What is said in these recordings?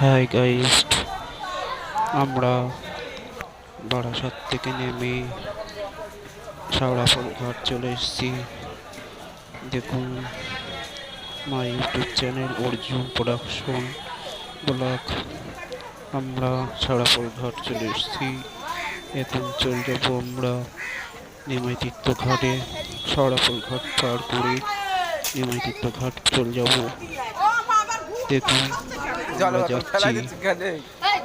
Hi guys আমরা বারাসাত থেকে নেমে শাওড়াফল ঘাট চলে এসেছি। দেখুন my YouTube channel Arjun production blog আমরা শাওড়াফল ঘাট চলে এসেছি। এখন চলে যাব আমরা নিমাই তীর্থ ঘাটে। শাওড়াফল ঘাট পার করে নিমাই তীর্থ ঘাট চলে যাব। দেখুন আমরা যাচ্ছি।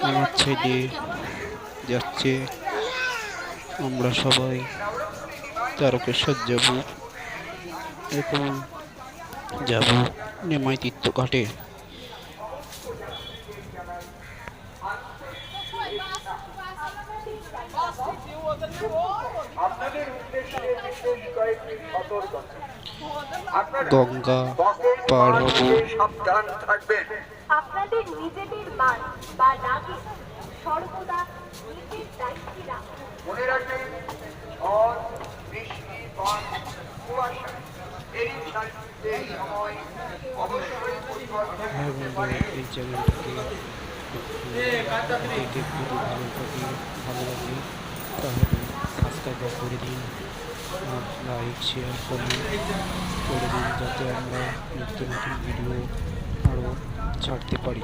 আমার ছেলে যাচ্ছে। আমরা সবাই তারকেশ্বর যাব এখন যাব নেমাই তীর্থ ঘাটে গঙ্গা পার হব। সাবধান থাকবেন। আপনাদের নিজেদের মান বা নাগরিক সর্বদা নিজের দায়িত্বে রাখুন। মনে রাখবেন ঝড় বৃষ্টি বান কুয়াশা এই সাথে সময় অবশ্যই পরিবর্তন হ্যাঁ হতে পারে। এই চ্যানেলটাকে যদি ভালো থাকে ভালো লাগে তাহলে সাবস্ক্রাইব করে দিন লাইক শেয়ার করে দিন যাতে আমরা নিত্য নতুন ভিডিও আরও ছাড়তে পারি।